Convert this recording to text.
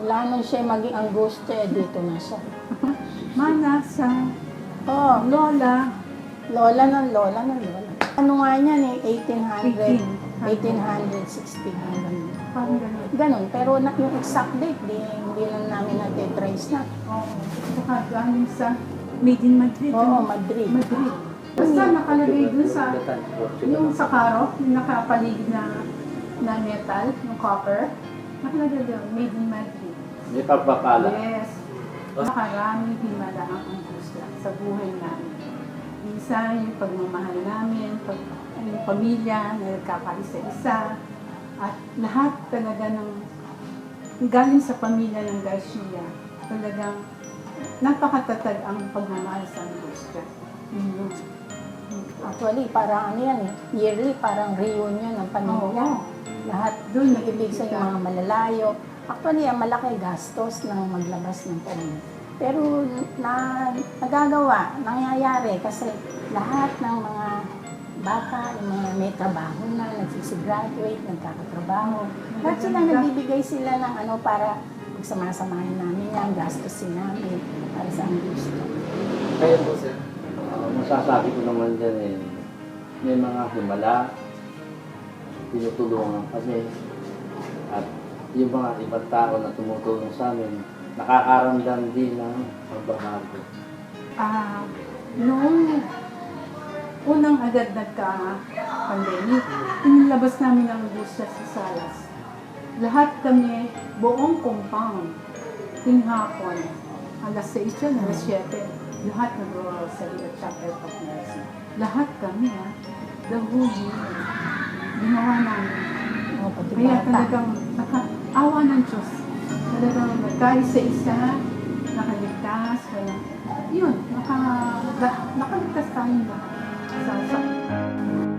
Wala nung siya maging angustia, eh, dito na siya. Mana sa Oo, lola. lola ng lola ng lola. Ano nga niyan eh, 1800, 18. 1860 hanggang Parang ganun. Ganun, pero na, yung exact date, di, hindi na namin natitrace na. Oo. Saka galing sa Made in Madrid. Oo, ano? Madrid. Madrid. Basta nakalagay dun sa yung sa karo, yung nakapaligid na na metal, yung copper. Nakalagay doon, Made in Madrid. May pagpapala. Yes. Nakaraming himala ang angustia sa buhay namin. Minsan, yung pagmamahal namin, pag, yung pamilya na nagkakaisa-isa, at lahat talaga ng galing sa pamilya ng Garcia, talagang napakatatag ang pagmamahal sa. Yun yun. Actually, parang ano yan eh, yearly, parang reunion ng pamilya. Lahat doon nag-ibig sa mga malalayo. Actually, ang malaki gastos ng maglabas ng pamilya. Pero na, nagagawa, nangyayari kasi lahat ng mga bata, yung mga may trabaho na, nagsisigraduate, nagkakatrabaho. Lahat sila nagbibigay sila ng ano para pagsamasamahin namin yan, gastusin namin para sa ang gusto. Kaya po sir. Uh, masasabi ko naman dyan eh, may mga himala, tinutulungan kami, at yung mga ibang tao na tumutulong sa amin, nakakaramdam din ng pagbabago. Ah, noong unang agad nagka-pandemic, inilabas namin ang angustia sa salas. Lahat kami, buong compound, tinghapon, alas 6 yun, alas 7, lahat nag-rosary at chapel of mercy. Lahat kami, ha, the whole year, ginawa namin. O, pati Kaya bata. talagang nakaawa ng Diyos. Talagang nagkaisa-isa, nakaligtas, walang, yun, naka, nakaligtas tayong lahat sa sakit.